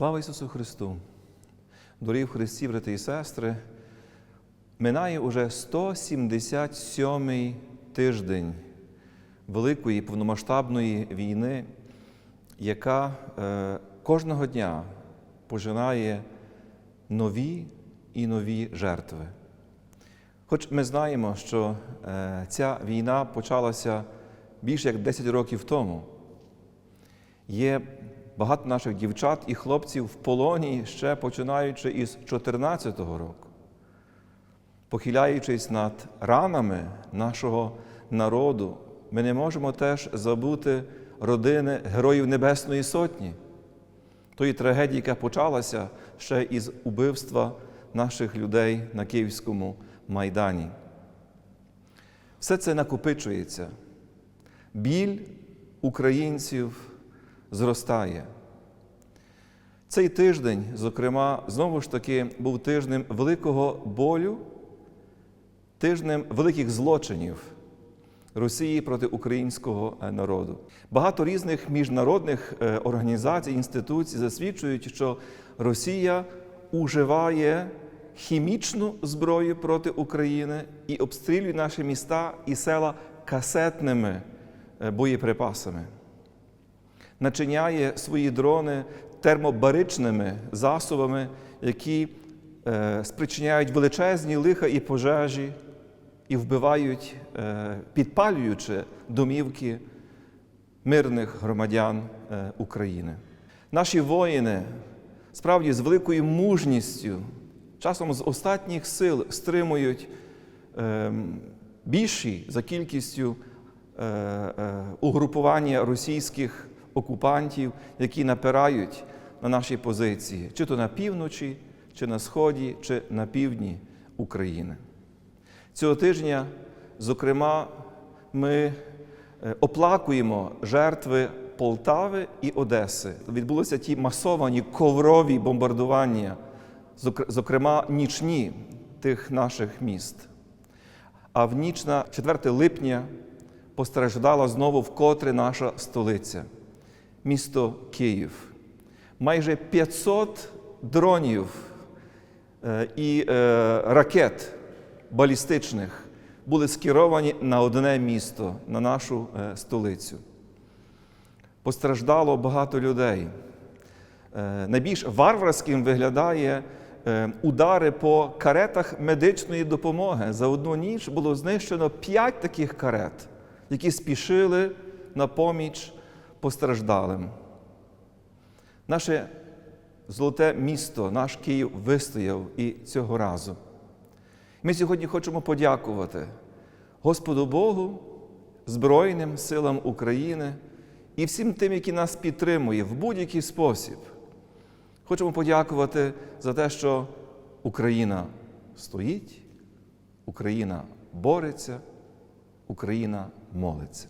Слава Ісусу Христу! Дорогі в Христі, брати і сестри, минає уже 177-й тиждень великої повномасштабної війни, яка е, кожного дня пожинає нові і нові жертви. Хоч ми знаємо, що е, ця війна почалася більше як 10 років тому. Є багато наших дівчат і хлопців в полоні ще починаючи із 2014 року, похиляючись над ранами нашого народу, ми не можемо теж забути родини Героїв Небесної Сотні, тої трагедії, яка почалася ще із убивства наших людей на Київському майдані. Все це накопичується. Біль українців зростає. Цей тиждень, зокрема, знову ж таки, був тижнем великого болю, тижнем великих злочинів Росії проти українського е, народу. Багато різних міжнародних е, організацій, інституцій засвідчують, що Росія уживає хімічну зброю проти України і обстрілює наші міста і села касетними е, боєприпасами начиняє свої дрони термобаричними засобами, які е, спричиняють величезні лиха і пожежі, і вбивають, е, підпалюючи домівки мирних громадян е, України. Наші воїни справді з великою мужністю, часом з останніх сил стримують більші за кількістю угрупування російських окупантів, які напирають на наші позиції, чи то на півночі, чи на сході, чи на півдні України. Цього тижня, зокрема, ми е, оплакуємо жертви Полтави і Одеси. Відбулися ті масовані коврові бомбардування, зокрема нічні тих наших міст. А в ніч на 4 липня постраждала знову вкотре наша столиця, місто Київ. Майже 500 дронів е, і е, ракет балістичних були скеровані на одне місто, на нашу е, столицю. Постраждало багато людей. Найбільш варварським виглядає удари по каретах медичної допомоги. За одну ніч було знищено п'ять таких карет, які спішили на поміч постраждалим. Наше золоте місто, наш Київ вистояв і цього разу. Ми сьогодні хочемо подякувати Господу Богу, Збройним силам України і всім тим, які нас підтримує в будь-який спосіб. Хочемо подякувати за те, що Україна стоїть, Україна бореться, Україна молиться.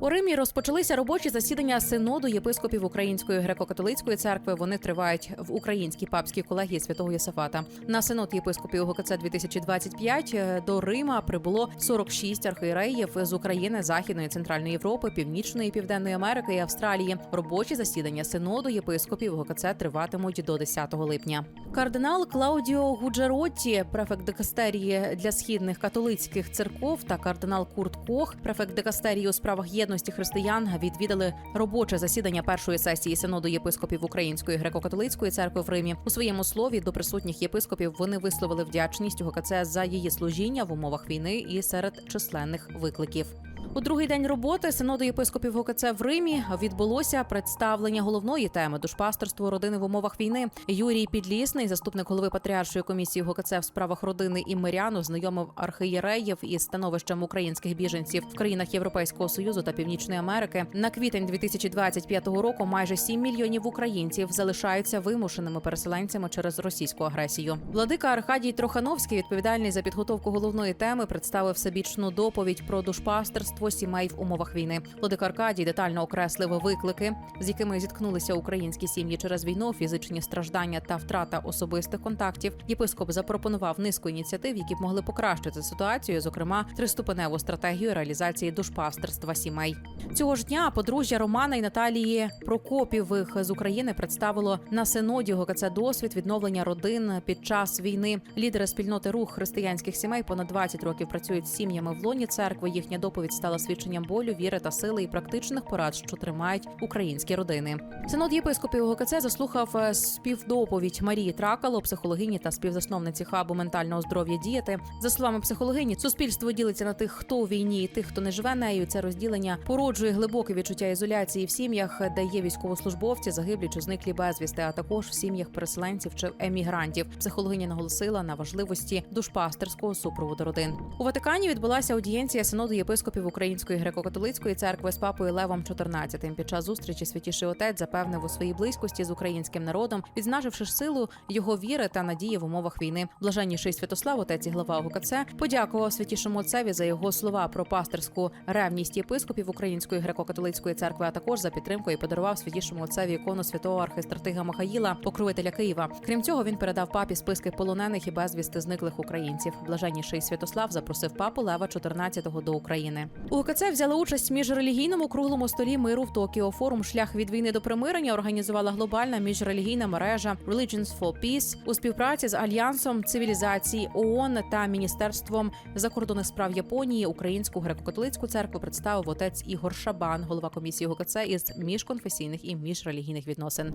У Римі розпочалися робочі засідання синоду єпископів Української греко-католицької церкви. Вони тривають в українській папській колегії святого Єсафата. На синод єпископів УГКЦ 2025 е, до Рима прибуло 46 архієреїв з України, Західної, Центральної Європи, Північної, Південної Америки і Австралії. Робочі засідання синоду єпископів УГКЦ триватимуть до 10 липня. Кардинал Клаудіо Гуджеротті, префект дикастерії для східних католицьких церков, та кардинал Курт Кох, префект дикастерії у справах єдності християн, відвідали робоче засідання першої сесії синоду єпископів Української греко-католицької церкви в Римі. У своєму слові до присутніх єпископів вони висловили вдячність УГКЦ за її служіння в умовах війни і серед численних викликів. У другий день роботи синоду єпископів ГКЦ в Римі відбулося представлення головної теми душпастерство родини в умовах війни. Юрій Підлісний, заступник голови патріаршої комісії ГКЦ в справах родини і мирян, ознайомив архієреїв із становищем українських біженців в країнах Європейського союзу та Північної Америки. На квітень 2025 року майже 7 мільйонів українців залишаються вимушеними переселенцями через російську агресію. Владика Аркадій Трохановський, відповідальний за підготовку головної теми, представив всебічну доповідь про душпастерство пасторство сімей в умовах війни. Владика Аркадій детально окреслив виклики, з якими зіткнулися українські сім'ї через війну, фізичні страждання та втрата особистих контактів. Єпископ запропонував низку ініціатив, які б могли покращити ситуацію, зокрема триступеневу стратегію реалізації душпастерства сімей. Цього ж дня подружжя Романа і Наталії Прокопівих з України представило на синоді ГКЦ досвід відновлення родин під час війни. Лідери спільноти рух християнських сімей понад 20 років працюють з сім'ями в лоні церкви. Їхня доповідь стала свідченням болю, віри та сили і практичних порад, що тримають українські родини. Синод єпископів ГКЦ заслухав е, співдоповідь Марії Тракало, психологині та співзасновниці хабу ментального здоров'я діяти. За словами психологині, суспільство ділиться на тих, хто у війні, і тих, хто не живе нею. Це розділення породжує глибоке відчуття ізоляції в сім'ях, де є військовослужбовці, загиблі чи зниклі безвісти, а також в сім'ях переселенців чи емігрантів. Психологиня наголосила на важливості душпастерського супроводу родин. У Ватикані відбулася аудієнція синоду єпископів Української греко-католицької церкви з папою Левом XIV. Під час зустрічі святіший отець запевнив у своїй близькості з українським народом, відзначивши силу його віри та надії в умовах війни. Блаженніший Святослав, отець і глава ОКЦ, подякував святішому отцеві за його слова про пасторську ревність єпископів Української греко-католицької церкви, а також за підтримку і подарував святішому отцеві ікону святого архистратига Михаїла, покровителя Києва. Крім цього, він передав папі списки полонених і безвісти зниклих українців. Блаженніший Святослав запросив папу Лева XIV до України. У ОКЦ взяли участь міжрелігійному круглому столі миру в Токіо. Форум Шлях від війни до примирення організувала глобальна міжрелігійна мережа Religions for Peace у співпраці з альянсом цивілізацій ООН та міністерством закордонних справ Японії. Українську греко-католицьку церкву представив отець Ігор Шабан, голова комісії ГКЦ із міжконфесійних і міжрелігійних відносин.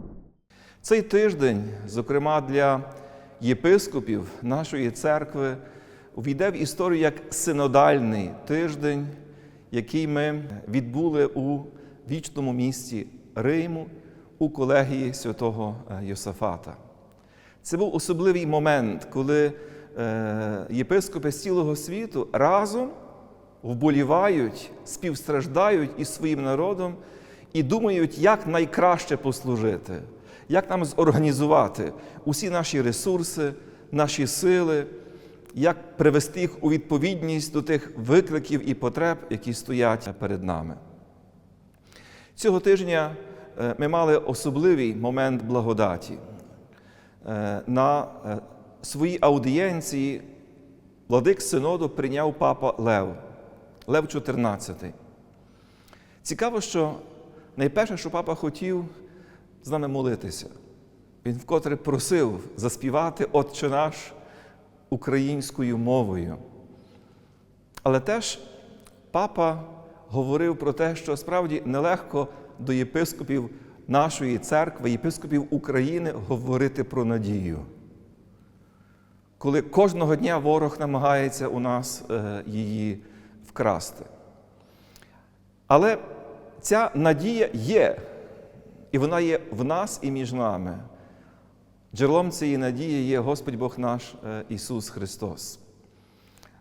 Цей тиждень, зокрема для єпископів нашої церкви, увійде в історію як синодальний тиждень, який ми відбули у вічному місті Риму у колегії святого е, Йосафата. Це був особливий момент, коли е, єпископи з цілого світу разом вболівають, співстраждають із своїм народом і думають, як найкраще послужити, як нам зорганізувати усі наші ресурси, наші сили, як привести їх у відповідність до тих викликів і потреб, які стоять перед нами. Цього тижня е, ми мали особливий момент благодаті. Е, На е, своїй аудієнції владик Синоду прийняв папа Лев, Лев XIV. Цікаво, що найперше, що папа хотів з нами молитися. Він вкотре просив заспівати Отче наш українською мовою. Але теж папа говорив про те, що справді нелегко до єпископів нашої церкви, єпископів України говорити про надію. Коли кожного дня ворог намагається у нас е, її вкрасти. Але ця надія є, і вона є в нас і між нами. Джерелом цієї надії є Господь Бог наш е, Ісус Христос.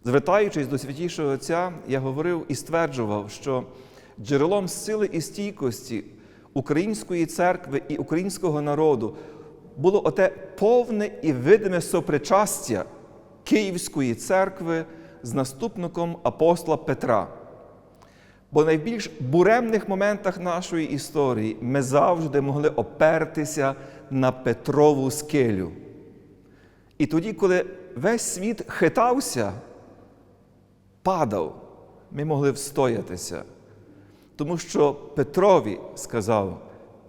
Звертаючись до святішого Отця, я говорив і стверджував, що джерелом сили і стійкості української церкви і українського народу було оте повне і видиме сопричастя Київської церкви з наступником апостола Петра. Бо в найбільш буремних моментах нашої історії ми завжди могли опертися на Петрову скелю. І тоді, коли весь світ хитався, падав, ми могли встоятися. Тому що Петрові сказав: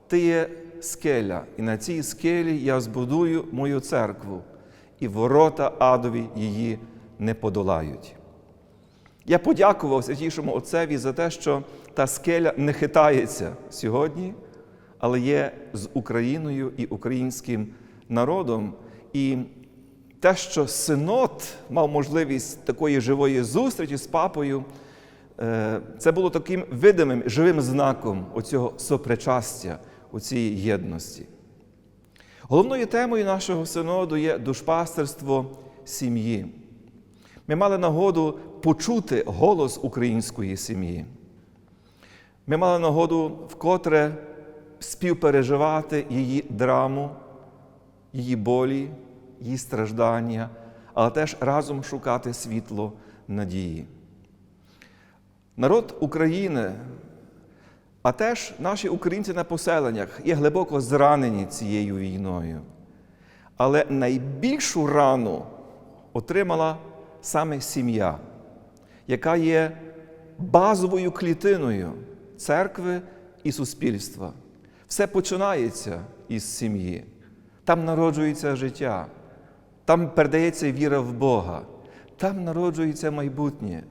Ти є скеля, і на цій скелі я збудую мою церкву, і ворота адові її не подолають. Я подякував святішому Отцеві за те, що та скеля не хитається сьогодні, але є з Україною і українським народом. І те, що синод мав можливість такої живої зустрічі з папою, е, це було таким видимим, живим знаком оцього сопричастя, у цій єдності. Головною темою нашого синоду є душпастерство сім'ї. Ми мали нагоду почути голос української сім'ї. Ми мали нагоду вкотре співпереживати її драму, її болі, її страждання, але теж разом шукати світло надії. Народ України, а теж наші українці на поселеннях є глибоко зранені цією війною. Але найбільшу рану отримала саме сім'я, яка є базовою клітиною церкви і суспільства. Все починається із сім'ї. Там народжується життя, там передається віра в Бога, там народжується майбутнє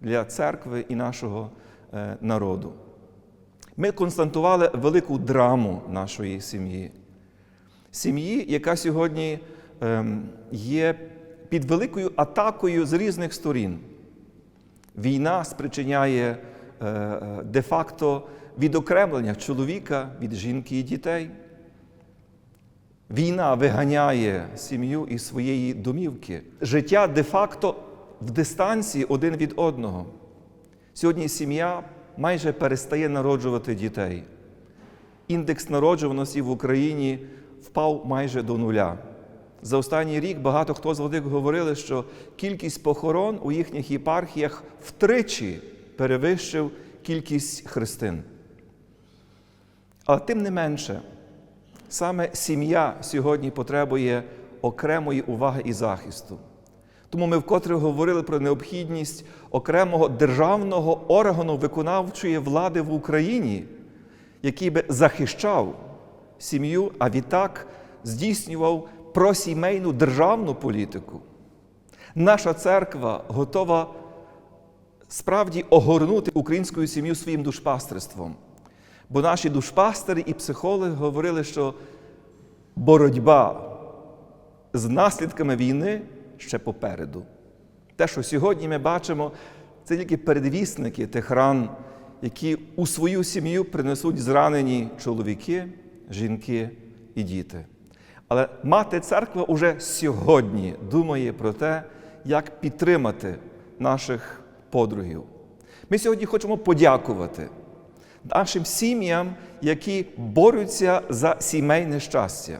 для церкви і нашого е, народу. Ми констатували велику драму нашої сім'ї. Сім'ї, яка сьогодні ем, є під великою атакою з різних сторін. Війна спричиняє е, е, де-факто відокремлення чоловіка від жінки і дітей. Війна виганяє сім'ю із своєї домівки. Життя де-факто в дистанції один від одного. Сьогодні сім'я майже перестає народжувати дітей. Індекс народжуваності в Україні впав майже до нуля. За останній рік багато хто з владик говорили, що кількість похорон у їхніх єпархіях втричі перевищив кількість христин. Але тим не менше, саме сім'я сьогодні потребує окремої уваги і захисту. Тому ми вкотре говорили про необхідність окремого державного органу виконавчої влади в Україні, який би захищав сім'ю, а відтак здійснював просімейну державну політику. Наша церква готова справді огорнути українську сім'ю своїм душпастерством. Бо наші душпастери і психологи говорили, що боротьба з наслідками війни ще попереду. Те, що сьогодні ми бачимо, це тільки передвісники тих ран, які у свою сім'ю принесуть зранені чоловіки, жінки і діти. Але мати церква уже сьогодні думає про те, як підтримати наших подругів. Ми сьогодні хочемо подякувати нашим сім'ям, які борються за сімейне щастя.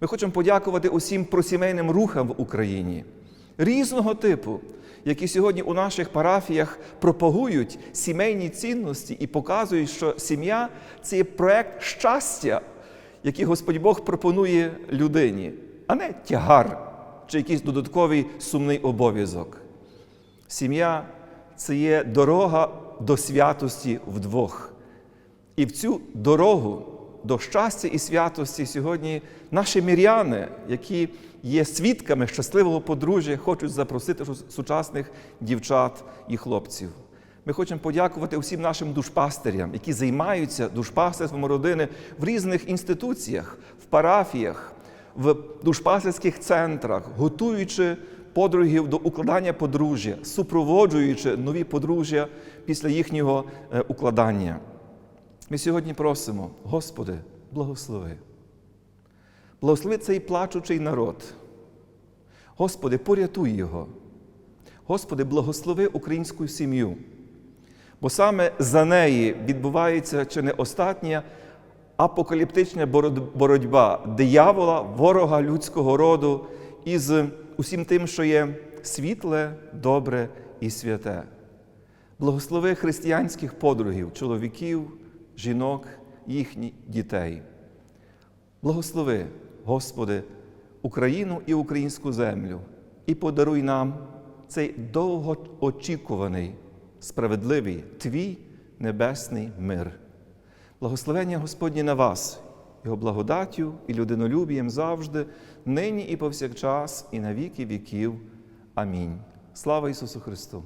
Ми хочемо подякувати усім просімейним рухам в Україні різного типу, які сьогодні у наших парафіях пропагують сімейні цінності і показують, що сім'я це є проект щастя, який Господь Бог пропонує людині, а не тягар чи якийсь додатковий сумний обов'язок. Сім'я це є дорога до святості вдвох. І в цю дорогу до щастя і святості сьогодні наші міряни, які є свідками щасливого подружжя, хочуть запросити сучасних дівчат і хлопців. Ми хочемо подякувати усім нашим душпастерям, які займаються душпастерством родини в різних інституціях, в парафіях, в душпастерських центрах, готуючи подругів до укладання подружжя, супроводжуючи нові подружжя після їхнього е, укладання. Ми сьогодні просимо, Господи, благослови. Благослови цей плачучий народ. Господи, порятуй його. Господи, благослови українську сім'ю. Бо саме за неї відбувається чи не остатня апокаліптична боротьба диявола, ворога людського роду із усім тим, що є світле, добре і святе. Благослови християнських подругів, чоловіків, жінок, їхніх дітей. Благослови, Господи, Україну і українську землю і подаруй нам цей довгоочікуваний, справедливий Твій небесний мир. Благословення Господнє на вас, Його благодаттю і людинолюбієм завжди, нині і повсякчас, і на віки віків. Амінь. Слава Ісусу Христу!